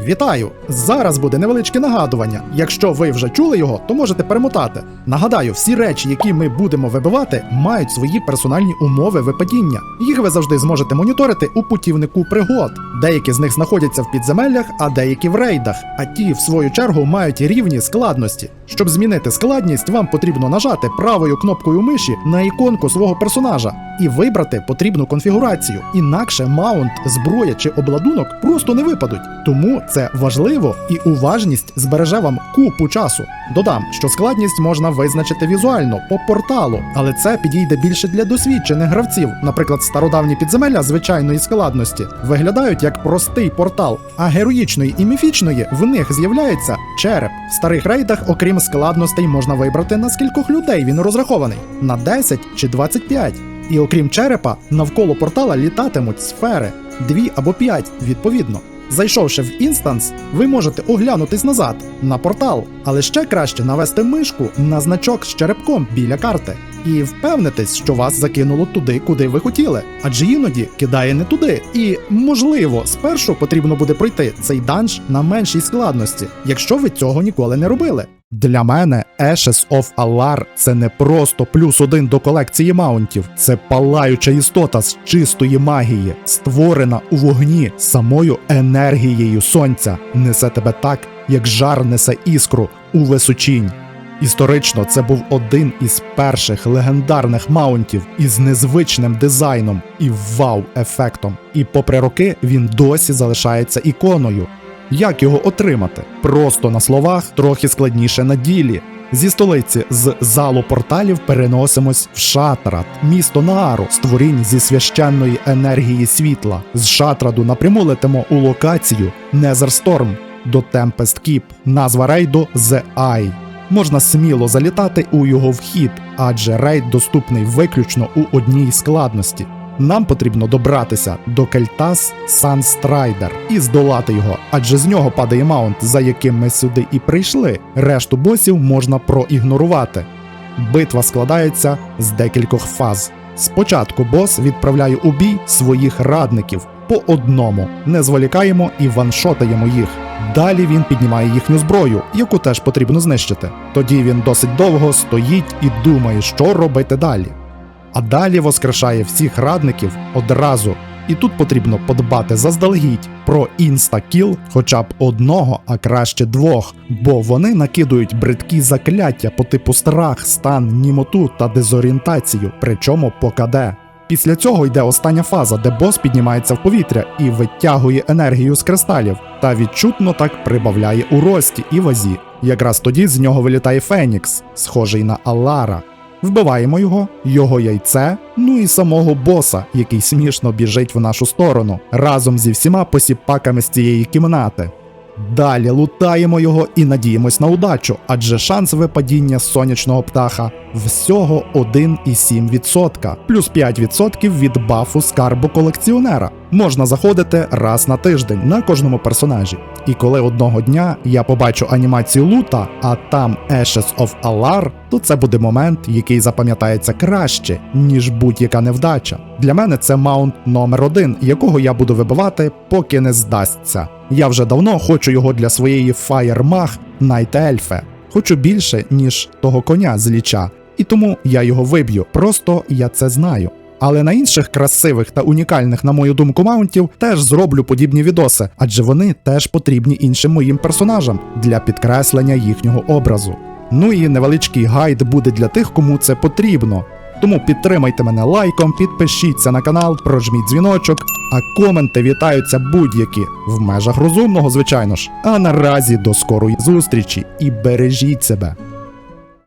Вітаю! Зараз буде невеличке нагадування. Якщо ви вже чули його, то можете перемотати. Нагадаю, всі речі, які ми будемо вибивати, мають свої персональні умови випадіння. Їх ви завжди зможете моніторити у путівнику пригод. Деякі з них знаходяться в підземеллях, а деякі в рейдах. А ті, в свою чергу, мають рівні складності. Щоб змінити складність, вам потрібно нажати правою кнопкою миші на іконку свого персонажа і вибрати потрібну конфігурацію. Інакше маунт, зброя чи обладунок просто не випадуть. Тому це важливо і уважність збереже вам купу часу. Додам, що складність можна визначити візуально по порталу, але це підійде більше для досвідчених гравців. Наприклад, стародавні підземелля звичайної складності виглядають як простий портал, а героїчної і міфічної в них з'являється череп. В старих рейдах, окрім складностей, можна вибрати на скількох людей він розрахований на 10 чи 25. І окрім черепа, навколо портала літатимуть сфери, дві або п'ять, відповідно. Зайшовши в інстанс, ви можете оглянутись назад на портал, але ще краще навести мишку на значок з черепком біля карти і впевнитись, що вас закинуло туди, куди ви хотіли, адже іноді кидає не туди. І можливо, спершу потрібно буде пройти цей данж на меншій складності, якщо ви цього ніколи не робили. Для мене Ashes of Alar – це не просто плюс один до колекції маунтів, це палаюча істота з чистої магії, створена у вогні самою енергією сонця, несе тебе так, як жар несе іскру у височінь. Історично це був один із перших легендарних маунтів із незвичним дизайном і вау-ефектом. І попри роки він досі залишається іконою. Як його отримати? Просто на словах, трохи складніше на ділі. Зі столиці з залу порталів переносимось в Шатрат, місто Наару, створінь зі священної енергії світла. З Шатраду напряму летимо у локацію Незерсторм до Tempest Keep. Назва рейду The Eye. Можна сміло залітати у його вхід, адже рейд доступний виключно у одній складності. Нам потрібно добратися до Кельтас Санстрайдер і здолати його, адже з нього падає маунт, за яким ми сюди і прийшли. Решту босів можна проігнорувати. Битва складається з декількох фаз. Спочатку бос відправляє у бій своїх радників по одному, не зволікаємо і ваншотаємо їх. Далі він піднімає їхню зброю, яку теж потрібно знищити. Тоді він досить довго стоїть і думає, що робити далі. А далі воскрешає всіх радників одразу. І тут потрібно подбати заздалегідь про інстакіл хоча б одного, а краще двох, бо вони накидують бридкі закляття по типу страх, стан, німоту та дезорієнтацію, причому по КД. Після цього йде остання фаза, де бос піднімається в повітря і витягує енергію з кристалів, та відчутно так прибавляє у рості і вазі. Якраз тоді з нього вилітає Фенікс, схожий на Аллара. Вбиваємо його, його яйце, ну і самого боса, який смішно біжить в нашу сторону, разом зі всіма посіпаками з цієї кімнати. Далі лутаємо його і надіємось на удачу, адже шанс випадіння сонячного птаха всього 1,7%, плюс 5% від бафу скарбу колекціонера. Можна заходити раз на тиждень на кожному персонажі. І коли одного дня я побачу анімацію лута, а там Ashes of Alar, то це буде момент, який запам'ятається краще, ніж будь-яка невдача. Для мене це маунт номер один, якого я буду вибивати, поки не здасться. Я вже давно хочу його для своєї Night Elf. Хочу більше, ніж того коня з ліча, і тому я його виб'ю. Просто я це знаю. Але на інших красивих та унікальних, на мою думку, маунтів теж зроблю подібні відоси, адже вони теж потрібні іншим моїм персонажам для підкреслення їхнього образу. Ну і невеличкий гайд буде для тих, кому це потрібно. Тому підтримайте мене лайком, підпишіться на канал, прожміть дзвіночок, а коменти вітаються будь-які в межах розумного, звичайно ж. А наразі до скорої зустрічі і бережіть себе.